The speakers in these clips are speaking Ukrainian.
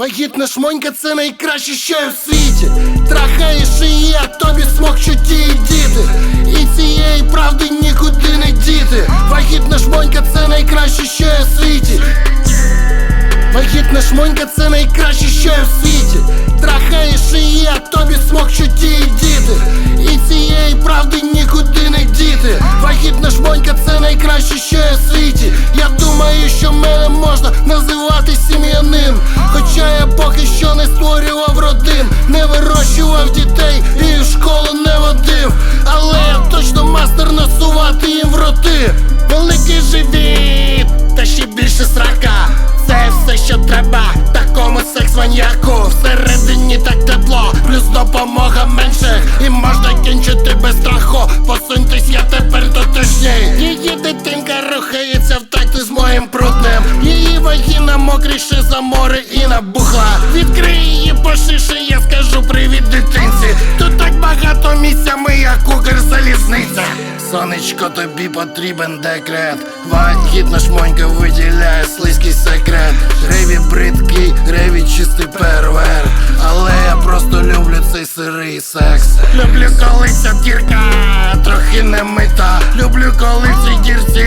Вагітна шмонька це найкраще, що є в світі. Трахаєш її, а тобі смокчуть її діти. І цієї правди нікуди не діти. Вагітна шмонька це найкраще, що є в світі. Вагітна шмонька це найкраще, що є в світі. Трахаєш її, а тобі смокчуть її діти. І цієї правди нікуди не діти. Вагітна шмонька це найкраще, що є в світі. Я що мене можна називати сім'янин. Хоча я поки що не створював родин, не вирощував дітей і в школу не водив. Але я точно мастер насувати їм в роти. Великий живіт, та ще більше срака. Це все, що треба, такому секс маньяку Всередині так тепло, плюс допомога менше І вагіна мокріше за море і набухла Відкрий її пошише, я скажу привіт дитинці. Тут так багато місця, ми як кукер залізниця Сонечко, тобі потрібен декрет. Вагітна шмонька виділяє слизький секрет. Греві бридкий, греві чистий первер. Але я просто люблю цей сирий секс. Люблю, коли ця дірка трохи не мита. Люблю, коли в дірці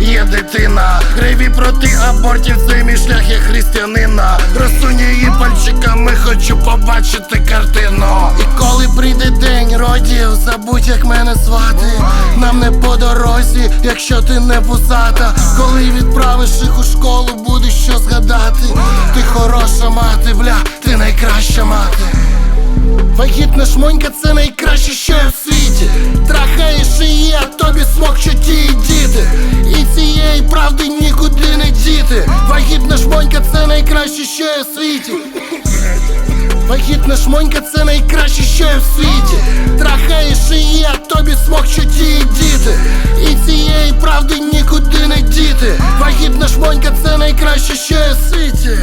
є дитина Греві проти абортів, це мій шлях є християнина. Розсунь її пальчиками, хочу побачити картину. І коли прийде день родів, забудь як мене звати. Нам не по дорозі, якщо ти не пузата Коли відправиш їх у школу, буде що згадати. Ти хороша мати, бля, ти найкраща мати. Вагітна шмонька це найкраще, що є в світі. Трахаєш її, а тобі смокчуть її діти не діти Вагітна шмонька це найкраще, що є в світі. Вагітна шмонька це найкраще, що є в світі. Трахаєш і а тобі смокчуть її діти. І цієї правди нікуди не діти. Вагітна шмонька це найкраще, що є в світі